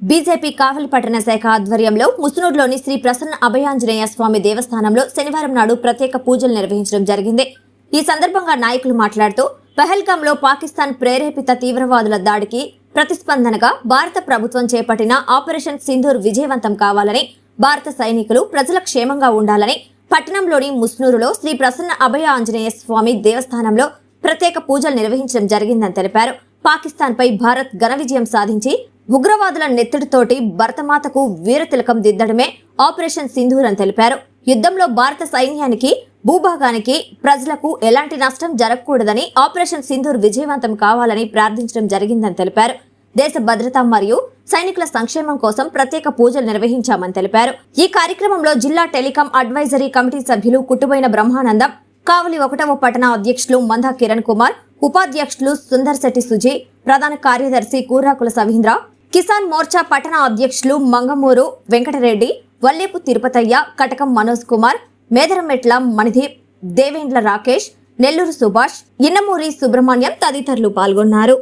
BJP కావలి పట్టణ శాఖ ఆధ్వర్యంలో ముసునూరులోని శ్రీ ప్రసన్న అభయాంజనేయ స్వామి దేవస్థానంలో శనివారం నాడు ప్రత్యేక పూజలు నిర్వహించడం జరిగింది. ఈ సందర్భంగా నాయకులు మాట్లాడుతూ పహల్గాంలో పాకిస్తాన్ ప్రేరేపిత తీవ్రవాదుల దాడికి ప్రతిస్పందనగా భారత ప్రభుత్వం చేపట్టిన ఆపరేషన్ సింధూర్ విజయవంతం కావాలని భారత సైనికులు ప్రజల క్షేమంగా ఉండాలని పట్టణంలోని ముస్నూరులో శ్రీ ప్రసన్న అభయ ఆంజనేయ స్వామి దేవస్థానంలో ప్రత్యేక పూజలు నిర్వహించడం జరిగిందని తెలిపారు. పాకిస్తాన్ పై భారత్ ఘన విజయం సాధించి ఉగ్రవాదుల నెత్తుడితోటి భరతమాతకు వీరతిలకం దిద్దడమే ఆపరేషన్ సింధూర్ అని తెలిపారు. యుద్ధంలో భారత సైన్యానికి భూభాగానికి ప్రజలకు ఎలాంటి నష్టం జరగకూడదని ఆపరేషన్ సింధూర్ విజయవంతం కావాలని ప్రార్థించడం జరిగిందని తెలిపారు. దేశ భద్రత మరియు సైనికుల సంక్షేమం కోసం ప్రత్యేక పూజలు నిర్వహించామని తెలిపారు. ఈ కార్యక్రమంలో జిల్లా టెలికాం అడ్వైజరీ కమిటీ సభ్యులు కుటుంబైన బ్రహ్మానందం కావలి ఒకటవ పట్టణ అధ్యక్షులు మందా కిరణ్ కుమార్ ఉపాధ్యక్షులు సుందర్ శెట్టి సుజీ ప్రధాన కార్యదర్శి కూరాకుల సవీంద్ర కిసాన్ మోర్చా పట్టణ అధ్యక్షులు మంగమూరు వెంకటరెడ్డి వల్లేపు తిరుపతయ్య కటకం మనోజ్ కుమార్ మేదరమెట్ల మణిదీప్ దేవేంద్ర రాకేష్ నెల్లూరు సుభాష్ ఇన్నమూరి సుబ్రహ్మణ్యం తదితరులు పాల్గొన్నారు.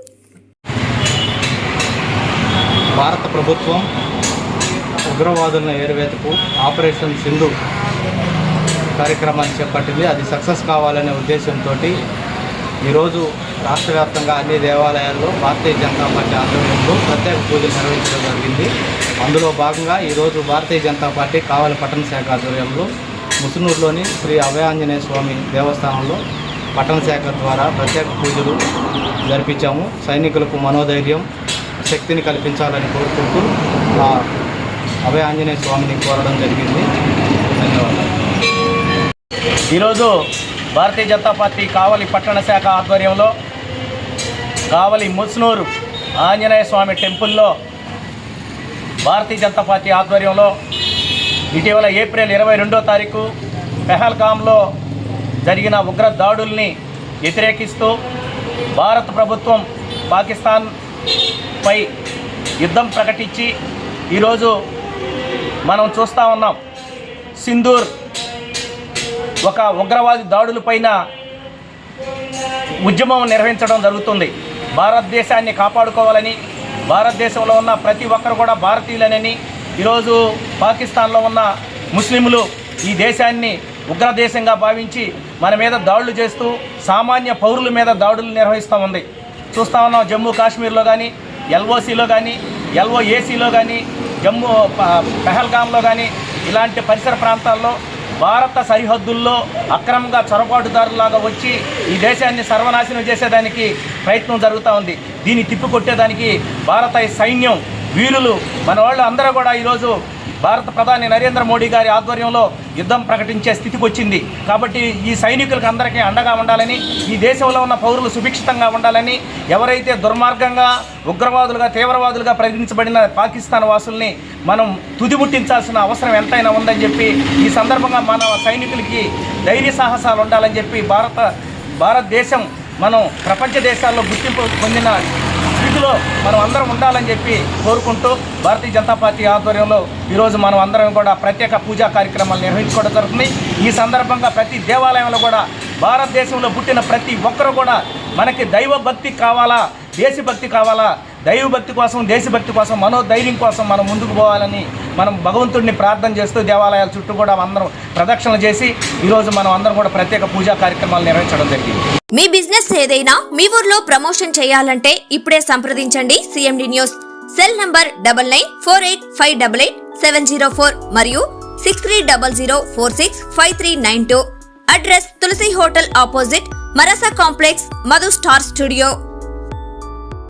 భారత ప్రభుత్వం ఉగ్రవాదులను ఏరువేతకు ఆపరేషన్ సింధు కార్యక్రమాన్ని చేపట్టింది. అది సక్సెస్ కావాలనే ఉద్దేశంతో ఈరోజు రాష్ట్ర వ్యాప్తంగా అన్ని దేవాలయాల్లో భారతీయ జనతా పార్టీ ఆధ్వర్యంలో ప్రత్యేక పూజలు నిర్వహించడం జరిగింది. అందులో భాగంగా ఈరోజు భారతీయ జనతా పార్టీ కావలి పట్టణ శాఖ ఆధ్వర్యంలో ముసునూరులోని శ్రీ అభయాంజనేయ స్వామి దేవస్థానంలో పట్టణ శాఖ ద్వారా ప్రత్యేక పూజలు జరిపించాము. సైనికులకు మనోధైర్యం శక్తిని కల్పించాలని కోరుకుంటూ ఆ అభయ ఆంజనేయ స్వామిని కోరడం జరిగింది. ధన్యవాదాలు. ఈరోజు భారతీయ జనతా పార్టీ కావలి పట్టణ శాఖ ఆధ్వర్యంలో కావలి ముస్నూరు ఆంజనేయ స్వామి టెంపుల్లో భారతీయ జనతా పార్టీ ఆధ్వర్యంలో ఇటీవల ఏప్రిల్ ఇరవై రెండో తారీఖు పెహల్గామ్లో జరిగిన ఉగ్ర దాడుల్ని వ్యతిరేకిస్తూ భారత ప్రభుత్వం పాకిస్తాన్ పై యుద్ధం ప్రకటించి ఈరోజు మనం చూస్తూ ఉన్నాం. సింధూర్ ఒక ఉగ్రవాది దాడులపైన ఉద్యమం నిర్వహించడం జరుగుతుంది. భారతదేశాన్ని కాపాడుకోవాలని భారతదేశంలో ఉన్న ప్రతి ఒక్కరు కూడా భారతీయులనని ఈరోజు పాకిస్తాన్లో ఉన్న ముస్లింలు ఈ దేశాన్ని ఉగ్రదేశంగా భావించి మన మీద దాడులు చేస్తూ సామాన్య పౌరుల మీద దాడులు నిర్వహిస్తూ ఉంది. చూస్తూ ఉన్నాం జమ్మూ కాశ్మీర్లో కానీ ఎల్ఓసిలో కానీ ఎల్ఓఏసీలో కానీ జమ్మూ పెహల్గామ్లో పెహల్గాంలో కానీ ఇలాంటి పరిసర ప్రాంతాల్లో భారత సరిహద్దుల్లో అక్రమంగా చొరబాటుదారులాగా వచ్చి ఈ దేశాన్ని సర్వనాశనం చేసేదానికి ప్రయత్నం జరుగుతూ ఉంది. దీన్ని తిప్పికొట్టేదానికి భారత సైన్యం వీరులు మన వాళ్ళు అందరూ కూడా ఈరోజు భారత ప్రధాని నరేంద్ర మోడీ గారి ఆధ్వర్యంలో యుద్ధం ప్రకటించే స్థితికి వచ్చింది. కాబట్టి ఈ సైనికులకు అందరికీ అండగా ఉండాలని ఈ దేశంలో ఉన్న పౌరులు సుభిక్షితంగా ఉండాలని ఎవరైతే దుర్మార్గంగా ఉగ్రవాదులుగా తీవ్రవాదులుగా ప్రకటించబడిన పాకిస్తాన్ వాసుల్ని మనం తుదిముట్టించాల్సిన అవసరం ఎంతైనా ఉందని చెప్పి ఈ సందర్భంగా మన సైనికులకి ధైర్య సాహసాలు ఉండాలని చెప్పి భారత భారతదేశం మనం ప్రపంచ దేశాల్లో గుర్తింపు పొందిన స్థితిలో మనం అందరం ఉండాలని చెప్పి కోరుకుంటూ భారతీయ జనతా పార్టీ ఆధ్వర్యంలో ఈరోజు మనం అందరం కూడా ప్రత్యేక పూజా కార్యక్రమాలు నిర్వహించుకోవడం జరుగుతుంది. ఈ సందర్భంగా ప్రతి దేవాలయంలో కూడా భారతదేశంలో పుట్టిన ప్రతి ఒక్కరు కూడా మనకి దైవభక్తి కావాలా దేశభక్తి కావాలా? దైవభక్తి కోసం దేశభక్తి కోసం మనోధైర్యం కోసం మనం ముందుకు పోవాలని మనం భగవంతుడిని ప్రార్థన చేస్తూ దేవాలయాల చుట్టూ కూడా అందరం ప్రదక్షిణలు చేసి ఈరోజు మనం అందరం కూడా ప్రత్యేక పూజా కార్యక్రమాలు నిర్వహించడం జరిగింది. మీ బిజినెస్ ఏదైనా మీ ఊర్లో ప్రమోషన్ చేయాలంటే ఇప్పుడే సంప్రదించండి. CMD News cell number double nine four eight five double eight seven zero four మరియు six three double zero four six five three nine two. Address Tulasi hotel opposite Marasa complex Madhu Star Studio.